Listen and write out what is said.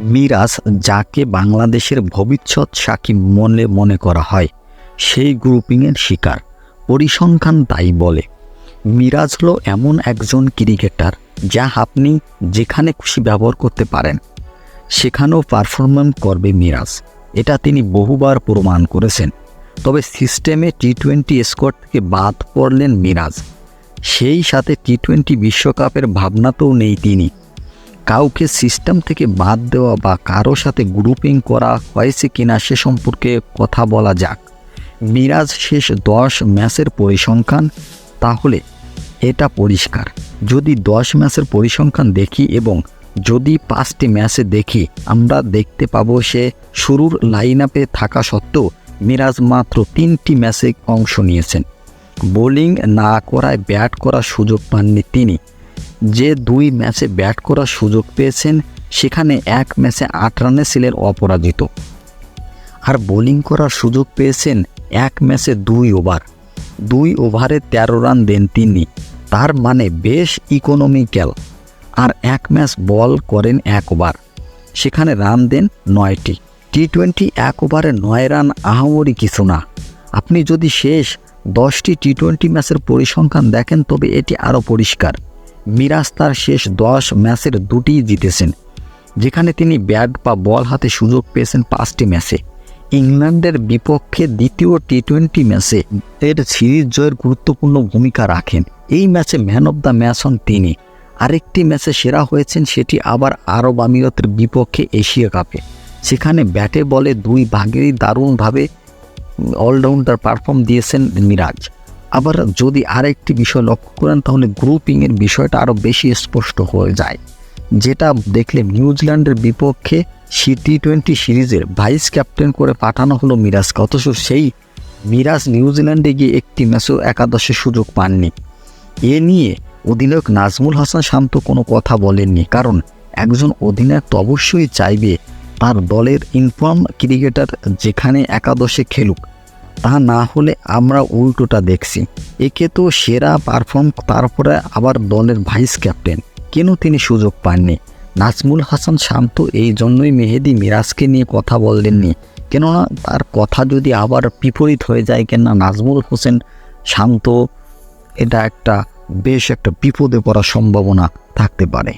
মিরাজ, যাকে বাংলাদেশের ভবিষ্যৎ সাকিব মনে মনে করা হয়, সেই গ্রুপিংয়ের শিকার। পরিসংখ্যান তাই বলে, মিরাজ হলো এমন একজন ক্রিকেটার যা আপনি যেখানে খুশি ব্যবহার করতে পারেন, সেখানেও পারফরমেন্স করবে মিরাজ। এটা তিনি বহুবার প্রমাণ করেছেন। তবে সিস্টেমে টি টোয়েন্টি স্কোর থেকে বাদ পড়লেন মিরাজ। সেই সাথে টি টোয়েন্টি বিশ্বকাপের ভাবনাতেও নেই তিনি। কাউকে সিস্টেম থেকে বাদ দেওয়া বা কারও সাথে গ্রুপিং করা হয়েছে কিনা সে সম্পর্কে কথা বলা যাক। মিরাজ শেষ দশ ম্যাচের পরিসংখ্যান, তাহলে এটা পরিষ্কার। যদি দশ ম্যাচের পরিসংখ্যান দেখি এবং যদি পাঁচটি ম্যাচে দেখি, আমরা দেখতে পাবো সে শুরুর লাইন আপে থাকা সত্ত্বেও মিরাজ মাত্র তিনটি ম্যাচে অংশ নিয়েছেন। বোলিং না করায় ব্যাট করার সুযোগ পাননি তিনি। যে দুই ম্যাচে ব্যাট করার সুযোগ পেয়েছেন, সেখানে এক ম্যাচে আট রানে ছিলেন অপরাজিত। আর বোলিং করার সুযোগ পেয়েছেন এক ম্যাচে দুই ওভার। দুই ওভারে তেরো রান দেন তিনি। তার মানে বেশ ইকোনমিক্যাল আর এক ম্যাচ বল করেন এক ওভার। সেখানে রান দেন নয়টি। টি টোয়েন্টি এক ওভারে নয় রান আহামরি কিছু না। আপনি যদি শেষ দশটি টি টোয়েন্টি ম্যাচের পরিসংখ্যান দেখেন, তবে এটি আরও পরিষ্কার। মিরাজ তার শেষ দশ ম্যাচের দুটিই জিতেছেন, যেখানে তিনি ব্যাট বা বল হাতে সুযোগ পেয়েছেন পাঁচটি ম্যাচে। ইংল্যান্ডের বিপক্ষে দ্বিতীয় টি টোয়েন্টি ম্যাচে এর সিরিজ জয়ের গুরুত্বপূর্ণ ভূমিকা রাখেন। এই ম্যাচে ম্যান অব দ্য ম্যাচ হন তিনি। আরেকটি ম্যাচে সেরা হয়েছেন সেটি আবার আরব আমিরতের বিপক্ষে এশিয়া কাপে, সেখানে ব্যাটে বলে দুই ভাগেরই দারুণভাবে অলরাউন্ডার পারফর্ম দিয়েছেন মিরাজ। আবার যদি আরেকটি বিষয় লক্ষ্য করেন, তাহলে গ্রুপিংয়ের বিষয়টা আরও বেশি স্পষ্ট হয়ে যায়। যেটা দেখলে নিউজিল্যান্ডের বিপক্ষে সি টি টোয়েন্টি সিরিজের ভাইস ক্যাপ্টেন করে পাঠানো হলো মিরাজকে। অথচ সেই মিরাজ নিউজিল্যান্ডে গিয়ে একটি ম্যাচও একাদশে সুযোগ পাননি। এ নিয়ে অধিনায়ক নাজমুল হাসান শান্ত কোনো কথা বলেননি, কারণ একজন অধিনায়ক তো অবশ্যই চাইবে তার দলের ইনফর্ম ক্রিকেটার যেখানে একাদশে খেলুক। তা না হলে আমরা উল্টোটা দেখছি। একে তো সেরা পারফর্ম তারপরে আবার দলের ভাইস ক্যাপ্টেন কেন তিনি সুযোগ পাননি? নাজমুল হাসান শান্ত এই জন্যই মেহেদি মিরাজকে নিয়ে কথা বললেননি। কেননা তার কথা যদি আবার বিপরীত হয়ে যায়, কেননা নাজমুল হোসেন শান্ত এটা একটা বেশ একটা বিপদে পড়ার সম্ভাবনা থাকতে পারে।